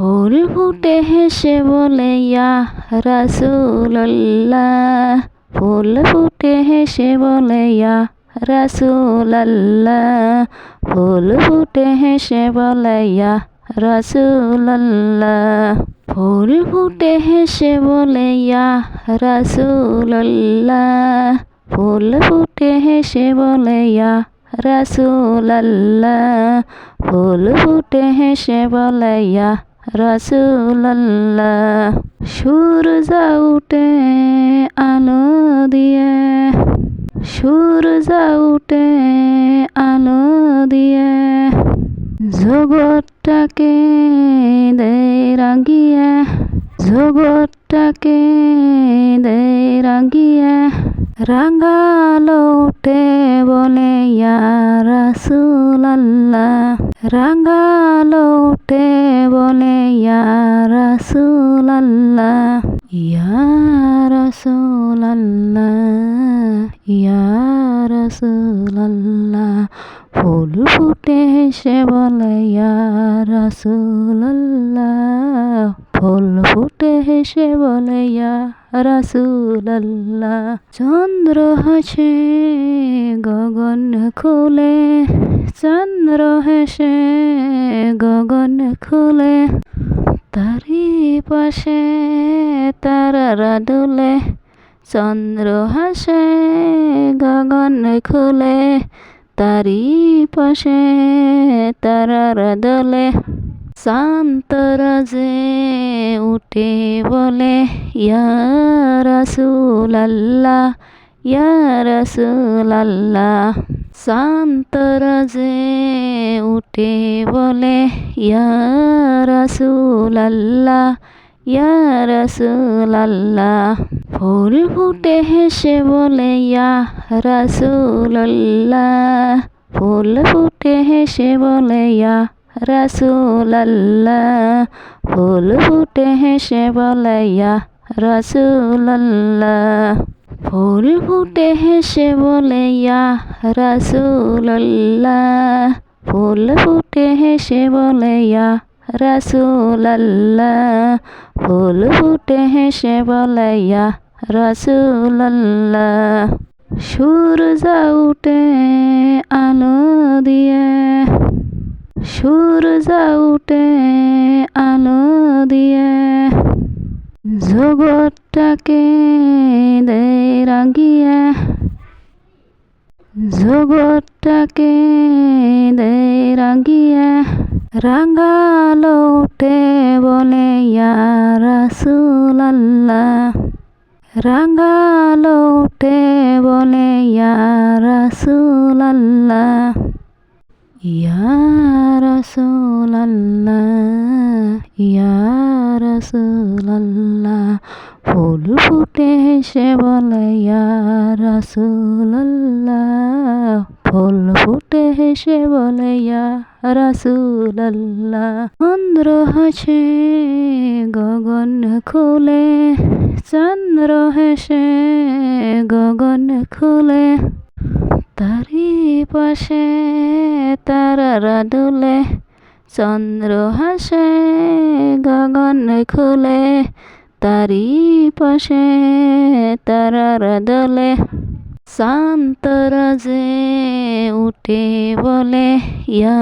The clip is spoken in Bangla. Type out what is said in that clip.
ফুল ফুটে হেসে বলে রাসুল্লাহ ফুল ফুটে হেসে বলে রাসুল্লাহ ফুল ফুটে হেসে বলে রাসুল্লাহ ফুল ফুটে হেসে বলে রাসুল্লাহ ফুল ফুটে হেসে বলে রাসুল্লাহ ফুল ফুটে হেসে বলে, ইয়া রাসুল্লাহ সূর্য উঠে আলো দিয়ে। সূর্য উঠে আলো দিয়ে। জগৎটাকে দে রাঙিয়ে জগৎটাকে দে রাঙিয়ে রাঙালো বলে, ইয়া রাসুলাল্লাহ, রাঙালো উঠে ইয়া রাসুলাল্লাহ, ফুল ফুটে হেসে বলে, ইয়া রাসুলাল্লাহ, ফুল ফুটে হেসে বলে, ইয়া রাসুলাল্লাহ। চন্দ্র হাসে, গগন খুলে, চন্দ্র হেসে, গগন খুলে। তারি পাশে তারারা দুলে চন্দ্র হাসে গগন খুলে, তারি পাশে তারারা দলে। শান্তরা যে উঠে বলে, ইয়া রাসুলাল্লাহ ইয়া রাসুলাল্লাহ। শান্তরা যে উঠে বলে, ইয়া রাসুলাল্লাহ ইয়া রাসুলাল্লাহ। ফুল ফুটে হেসে বলে রাসুলাল্লাহ। ফুল ফুটে হেসে বলে, ইয়া রাসুলাল্লাহ। ফুল ফুটে হেসে বলে, ইয়া রাসুলাল্লাহ। ফুল ফুটে হেসে বলে রাসুলাল্লাহ। ফুল ফুটে হেসে বলে রাসুলাল্লাহ। ফুল ফুটে হেসে বলে, ইয়া রাসুলাল্লাহ সূর্য উঠে আলো দিয়ে। সূর্য উঠে আলো দিয়ে। জগৎটাকে দে রাঙিয়ে জগৎটাকে দে রাঙিয়ে রাঙালো উঠে বলে, ইয়া রাসুলাল্লাহ। রাঙালো উঠে বলে ইয়া রাসুলাল্লাহ ইয়া রাসুলাল্লাহ ইয়া রাসুলাল্লাহ। ফুল ফুটে হেসে বলে রাসুলাল্লাহ। ফুল ফুটে হেসে বলে রাসুলাল্লাহ। চন্দ্র হাসে, গগন খুলে। চন্দ্র হেসে, গগন খুলে। তারি পাশে তারারা দুলে। চন্দ্র হাসে, গগন খুলে। তারি পাশে তারার দলে শান্তরা যে উঠে বলে ইয়া